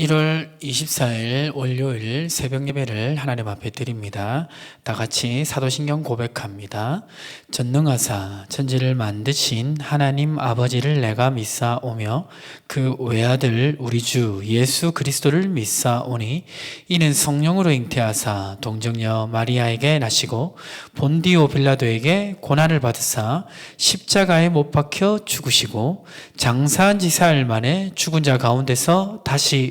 1월 24일 월요일 새벽 예배를 하나님 앞에 드립니다. 다 같이 사도신경 고백합니다. 전능하사 천지를 만드신 하나님 아버지를 내가 믿사오며 그 외아들 우리 주 예수 그리스도를 믿사오니 이는 성령으로 잉태하사 동정녀 마리아에게 나시고 본디오 빌라도에게 고난을 받으사 십자가에 못 박혀 죽으시고 장사한 지 사흘 만에 죽은 자 가운데서 다시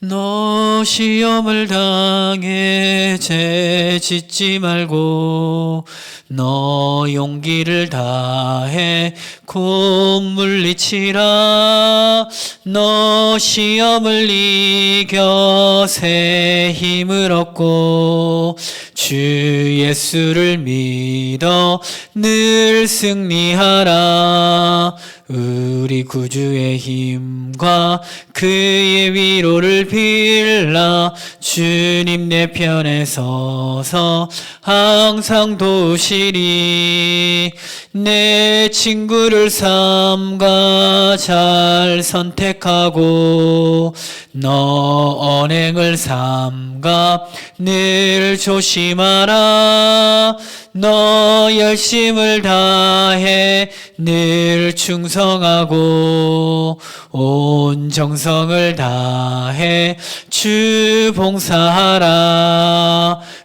너 시험을 당해 죄 짓지 말고 너 용기를 다해 곧 물리치라. 너 시험을 이겨 새 힘을 얻고 주 예수를 믿어 늘 승리하라. 우리 구주의 힘과 그의 위로를 빌라. 주님 내 편에 서서 항상 도우시리. 내 친구를 삼가 잘 선택하고 너 언행을 삼가 늘 조심 하라 너 열심을 다해 늘 충성하고 온 정성을 다해 주 봉사하라.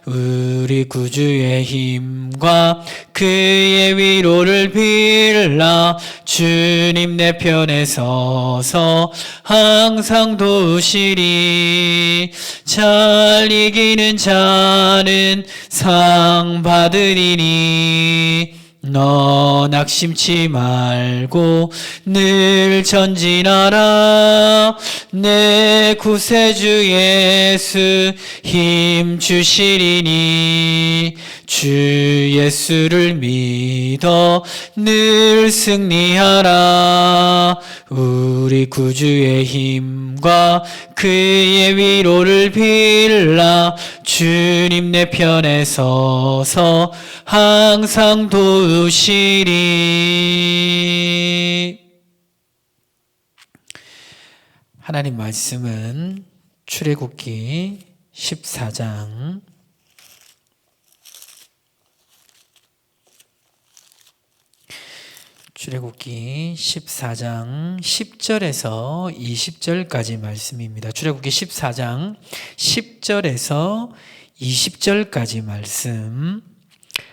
우리 구주의 힘과 그의 위로를 빌라. 주님 내 편에 서서 항상 도우시리. 잘 이기는 자는 상 받으리 니 너 낙심치 말고 늘 전진하라. 내 구세주 예수 힘 주시리니. 주 예수를 믿어 늘 승리하라. 우리 구주의 힘과 그의 위로를 빌라. 주님 내 편에 서서 항상 도우 시리 하나님 말씀은 출애굽기 14장 출애굽기 14장 10절에서 20절까지 말씀입니다. 출애굽기 14장 10절에서 20절까지 말씀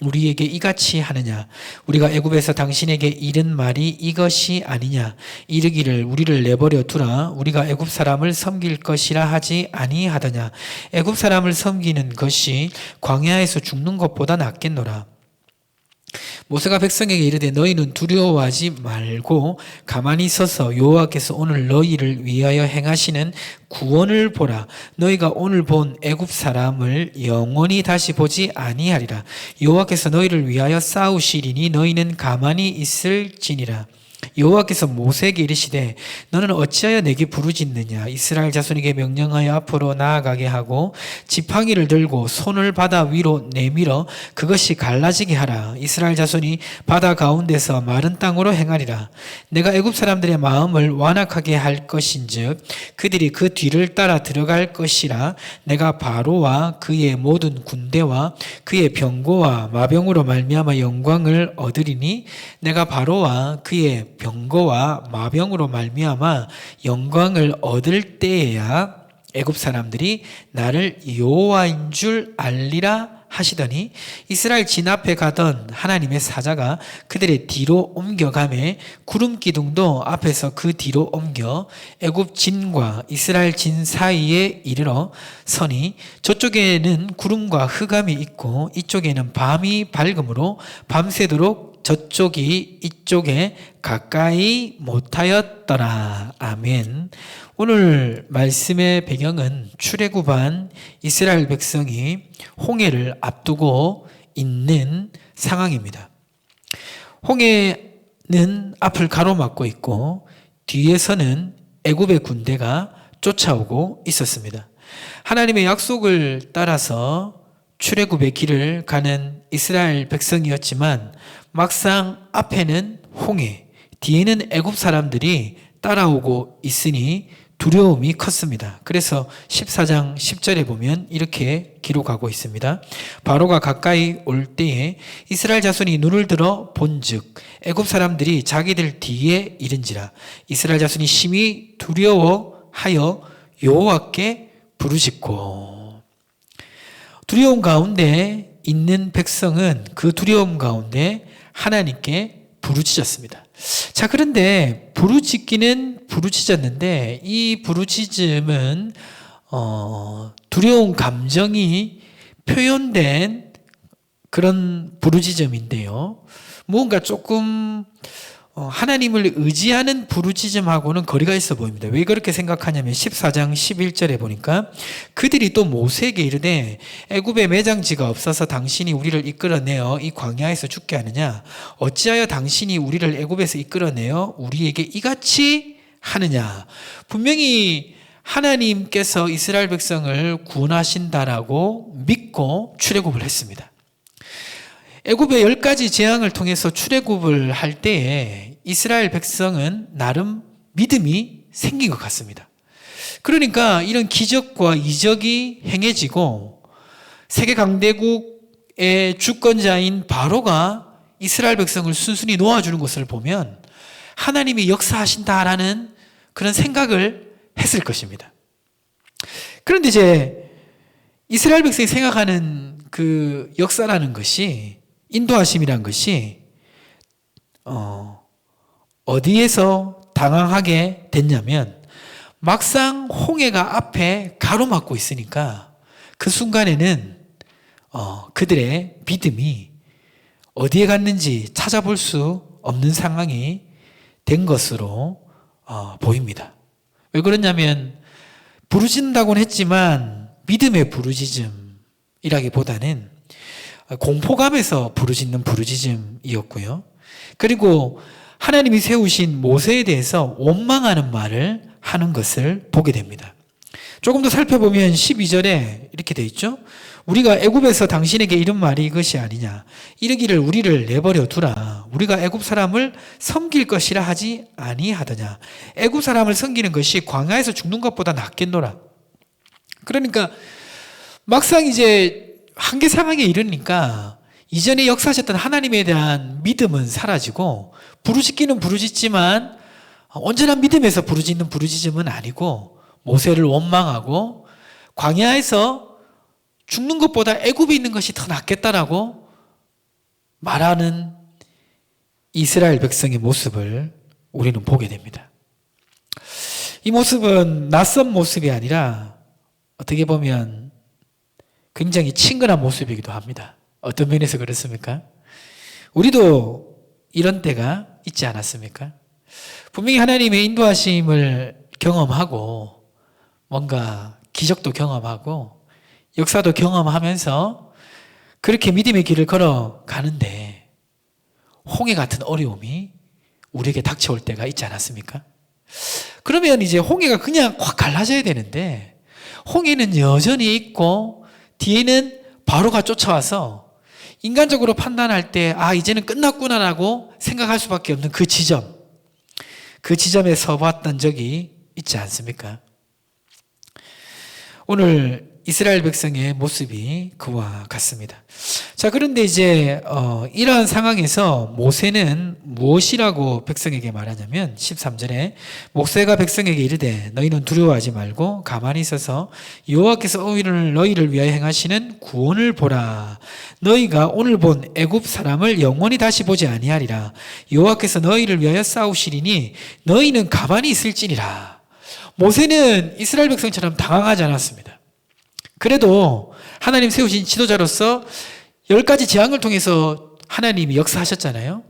우리에게 이같이 하느냐? 우리가 애굽에서 당신에게 이른 말이 이것이 아니냐? 이르기를 우리를 내버려 두라. 우리가 애굽 사람을 섬길 것이라 하지 아니하더냐? 애굽 사람을 섬기는 것이 광야에서 죽는 것보다 낫겠노라 모세가 백성에게 이르되 너희는 두려워하지 말고 가만히 서서 여호와께서 오늘 너희를 위하여 행하시는 구원을 보라. 너희가 오늘 본 애굽 사람을 영원히 다시 보지 아니하리라. 여호와께서 너희를 위하여 싸우시리니 너희는 가만히 있을지니라 여호와께서 모세에게 이르시되 너는 어찌하여 내게 부르짖느냐? 이스라엘 자손에게 명령하여 앞으로 나아가게 하고 지팡이를 들고 손을 바다 위로 내밀어 그것이 갈라지게 하라. 이스라엘 자손이 바다 가운데서 마른 땅으로 행하리라. 내가 애굽 사람들의 마음을 완악하게 할 것인즉 그들이 그 뒤를 따라 들어갈 것이라. 내가 바로와 그의 모든 군대와 그의 병고와 마병으로 말미암아 영광을 얻으리니 내가 바로와 그의 병 거와 마병으로 말미암아 영광을 얻을 때에야 애굽 사람들이 나를 여호와인 줄 알리라 하시더니 이스라엘 진 앞에 가던 하나님의 사자가 그들의 뒤로 옮겨가매 구름 기둥도 앞에서 그 뒤로 옮겨 애굽 진과 이스라엘 진 사이에 이르러 서니 저쪽에는 구름과 흑암이 있고 이쪽에는 밤이 밝음으로 밤새도록 저쪽이 이쪽에 가까이 못하였더라. 아멘. 오늘 말씀의 배경은 출애굽한 이스라엘 백성이 홍해를 앞두고 있는 상황입니다. 홍해는 앞을 가로막고 있고 뒤에서는 애굽의 군대가 쫓아오고 있었습니다. 하나님의 약속을 따라서 출애굽의 길을 가는 이스라엘 백성이었지만 막상 앞에는 홍해, 뒤에는 애굽 사람들이 따라오고 있으니 두려움이 컸습니다. 그래서 14장 10절에 보면 이렇게 기록하고 있습니다. 바로가 가까이 올 때에 이스라엘 자손이 눈을 들어 본즉 애굽 사람들이 자기들 뒤에 이른지라 이스라엘 자손이 심히 두려워하여 여호와께 부르짖고 두려움 가운데 있는 백성은 그 두려움 가운데 하나님께 부르짖었습니다. 자, 그런데 부르짖기는 부르짖었는데 이 부르짖음은 어, 두려운 감정이 표현된 그런 부르짖음인데요. 무언가 조금 어, 하나님을 의지하는 부르짖음하고는 거리가 있어 보입니다. 왜 그렇게 생각하냐면 14장 11절에 보니까 그들이 또 모세에게 이르되 애굽에 매장지가 없어서 당신이 우리를 이끌어내어 이 광야에서 죽게 하느냐 어찌하여 당신이 우리를 애굽에서 이끌어내어 우리에게 이같이 하느냐 분명히 하나님께서 이스라엘 백성을 구원하신다라고 믿고 출애굽을 했습니다. 애굽의 열 가지 재앙을 통해서 출애굽을 할 때에 이스라엘 백성은 나름 믿음이 생긴 것 같습니다. 그러니까 이런 기적과 이적이 행해지고 세계 강대국의 주권자인 바로가 이스라엘 백성을 순순히 놓아주는 것을 보면 하나님이 역사하신다라는 그런 생각을 했을 것입니다. 그런데 이제 이스라엘 백성이 생각하는 그 역사라는 것이 인도하심이란 것이 어, 어디에서 당황하게 됐냐면 막상 홍해가 앞에 가로막고 있으니까 그 순간에는 어, 그들의 믿음이 어디에 갔는지 찾아볼 수 없는 상황이 된 것으로 어, 보입니다. 왜 그러냐면 부르짖는다고는 했지만 믿음의 부르짖음이라기보다는 공포감에서 부르짖는 부르짖음이었고요. 그리고 하나님이 세우신 모세에 대해서 원망하는 말을 하는 것을 보게 됩니다. 조금 더 살펴보면 12절에 이렇게 돼 있죠. 우리가 애굽에서 당신에게 이런 말이 이것이 아니냐. 이르기를 우리를 내버려 두라. 우리가 애굽 사람을 섬길 것이라 하지 아니하더냐. 애굽 사람을 섬기는 것이 광야에서 죽는 것보다 낫겠노라. 그러니까 막상 이제 한계 상황에 이르니까 이전에 역사하셨던 하나님에 대한 믿음은 사라지고 부르짖기는 부르짖지만 온전한 믿음에서 부르짖는 부르짖음은 아니고 모세를 원망하고 광야에서 죽는 것보다 애굽에 있는 것이 더 낫겠다라고 말하는 이스라엘 백성의 모습을 우리는 보게 됩니다. 이 모습은 낯선 모습이 아니라 어떻게 보면 굉장히 친근한 모습이기도 합니다. 어떤 면에서 그렇습니까? 우리도 이런 때가 있지 않았습니까? 분명히 하나님의 인도하심을 경험하고 뭔가 기적도 경험하고 역사도 경험하면서 그렇게 믿음의 길을 걸어 가는데 홍해 같은 어려움이 우리에게 닥쳐올 때가 있지 않았습니까? 그러면 이제 홍해가 그냥 확 갈라져야 되는데 홍해는 여전히 있고 뒤에는 바로가 쫓아와서 인간적으로 판단할 때, 아, 이제는 끝났구나라고 생각할 수밖에 없는 그 지점. 그 지점에 서봤던 적이 있지 않습니까? 오늘 이스라엘 백성의 모습이 그와 같습니다. 자, 그런데 이제, 어, 이러한 상황에서 모세는 무엇이라고 백성에게 말하냐면, 13절에, 목세가 백성에게 이르되, 너희는 두려워하지 말고 가만히 있어서 여호와께서 오늘 너희를 위하여 행하시는 구원을 보라. 너희가 오늘 본 애굽 사람을 영원히 다시 보지 아니하리라. 여호와께서 너희를 위하여 싸우시리니 너희는 가만히 있을지니라. 모세는 이스라엘 백성처럼 당황하지 않았습니다. 그래도 하나님 세우신 지도자로서 열 가지 재앙을 통해서 하나님이 역사하셨잖아요.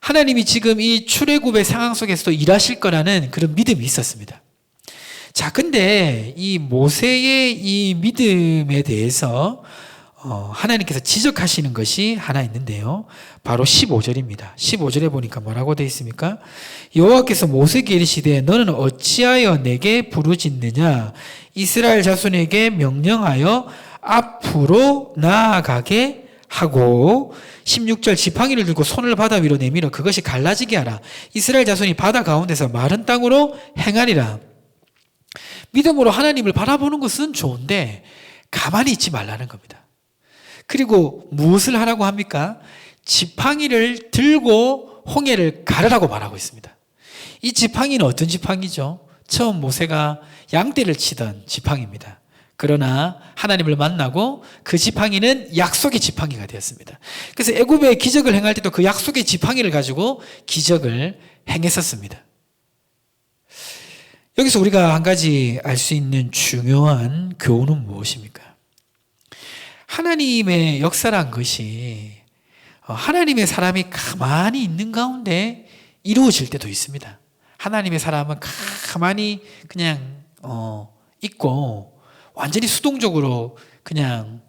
하나님이 지금 이 출애굽의 상황 속에서도 일하실 거라는 그런 믿음이 있었습니다. 자, 근데 이 모세의 이 믿음에 대해서 어, 하나님께서 지적하시는 것이 하나 있는데요. 바로 15절입니다. 15절에 보니까 뭐라고 되어 있습니까? 여호와께서 모세에게 이르시되 너는 어찌하여 내게 부르짖느냐 이스라엘 자손에게 명령하여 앞으로 나아가게 하고 16절 지팡이를 들고 손을 바다 위로 내밀어 그것이 갈라지게 하라. 이스라엘 자손이 바다 가운데서 마른 땅으로 행하리라. 믿음으로 하나님을 바라보는 것은 좋은데 가만히 있지 말라는 겁니다. 그리고 무엇을 하라고 합니까? 지팡이를 들고 홍해를 가르라고 말하고 있습니다. 이 지팡이는 어떤 지팡이죠? 처음 모세가 양떼를 치던 지팡이입니다. 그러나 하나님을 만나고 그 지팡이는 약속의 지팡이가 되었습니다. 그래서 애굽의 기적을 행할 때도 그 약속의 지팡이를 가지고 기적을 행했었습니다. 여기서 우리가 한 가지 알 수 있는 중요한 교훈은 무엇입니까? 하나님의 역사란 것이 어, 하나님의 사람이 가만히 있는 가운데 이루어질 때도 있습니다. 하나님의 사람은 가만히 그냥 어, 있고 완전히 수동적으로 그냥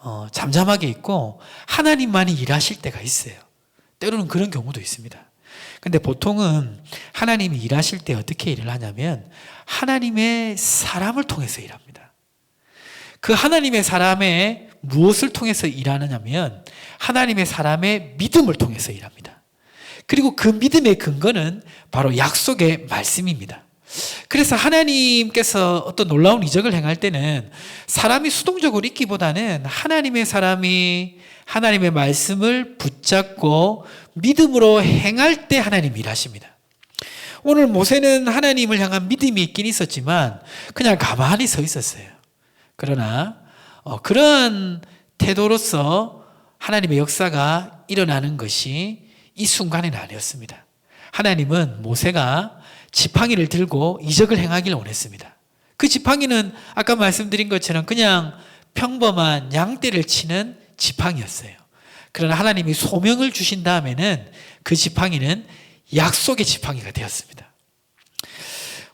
어, 잠잠하게 있고 하나님만이 일하실 때가 있어요. 때로는 그런 경우도 있습니다. 근데 보통은 하나님이 일하실 때 어떻게 일을 하냐면 하나님의 사람을 통해서 일합니다. 그 하나님의 사람의 무엇을 통해서 일하느냐면 하나님의 사람의 믿음을 통해서 일합니다. 그리고 그 믿음의 근거는 바로 약속의 말씀입니다. 그래서 하나님께서 어떤 놀라운 이적을 행할 때는 사람이 수동적으로 있기보다는 하나님의 사람이 하나님의 말씀을 붙잡고 믿음으로 행할 때 하나님 일하십니다. 오늘 모세는 하나님을 향한 믿음이 있긴 있었지만 그냥 가만히 서 있었어요. 그러나 어, 그런 태도로서 하나님의 역사가 일어나는 것이 이 순간에는 아니었습니다. 하나님은 모세가 지팡이를 들고 이적을 행하기를 원했습니다. 그 지팡이는 아까 말씀드린 것처럼 그냥 평범한 양떼를 치는 지팡이였어요. 그러나 하나님이 소명을 주신 다음에는 그 지팡이는 약속의 지팡이가 되었습니다.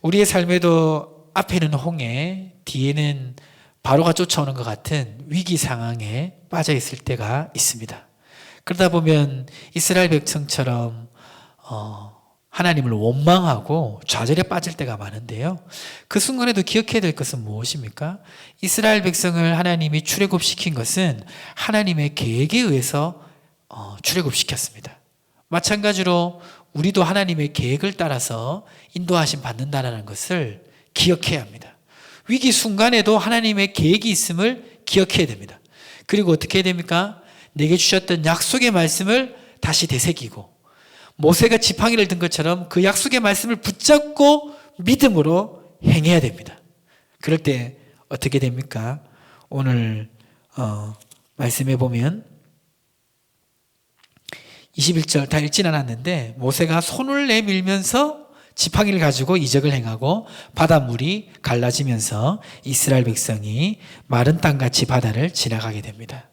우리의 삶에도 앞에는 홍해, 뒤에는 바로가 쫓아오는 것 같은 위기 상황에 빠져 있을 때가 있습니다. 그러다 보면 이스라엘 백성처럼 어, 하나님을 원망하고 좌절에 빠질 때가 많은데요. 그 순간에도 기억해야 될 것은 무엇입니까? 이스라엘 백성을 하나님이 출애굽시킨 것은 하나님의 계획에 의해서 어, 출애굽시켰습니다. 마찬가지로 우리도 하나님의 계획을 따라서 인도하심 받는다는 것을 기억해야 합니다. 위기 순간에도 하나님의 계획이 있음을 기억해야 됩니다. 그리고 어떻게 해야 됩니까? 내게 주셨던 약속의 말씀을 다시 되새기고 모세가 지팡이를 든 것처럼 그 약속의 말씀을 붙잡고 믿음으로 행해야 됩니다. 그럴 때 어떻게 됩니까? 오늘 어, 말씀해 보면 21절 다 읽진 않았는데 모세가 손을 내밀면서 지팡이를 가지고 이적을 행하고 바닷물이 갈라지면서 이스라엘 백성이 마른 땅같이 바다를 지나가게 됩니다.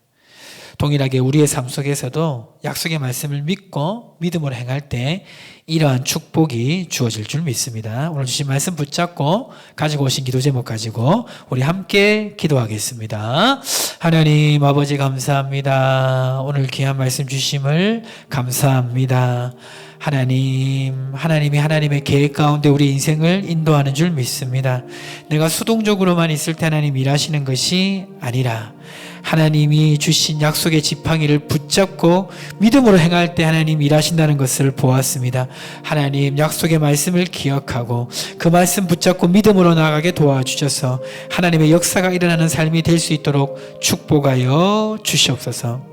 동일하게 우리의 삶 속에서도 약속의 말씀을 믿고 믿음으로 행할 때 이러한 축복이 주어질 줄 믿습니다. 오늘 주신 말씀 붙잡고 가지고 오신 기도 제목 가지고 우리 함께 기도하겠습니다. 하나님 아버지 감사합니다. 오늘 귀한 말씀 주심을 감사합니다. 하나님, 하나님이 하나님의 계획 가운데 우리 인생을 인도하는 줄 믿습니다. 내가 수동적으로만 있을 때 하나님 일하시는 것이 아니라 하나님이 주신 약속의 지팡이를 붙잡고 믿음으로 행할 때 하나님 일하신다는 것을 보았습니다. 하나님 약속의 말씀을 기억하고 그 말씀 붙잡고 믿음으로 나아가게 도와주셔서 하나님의 역사가 일어나는 삶이 될 수 있도록 축복하여 주시옵소서.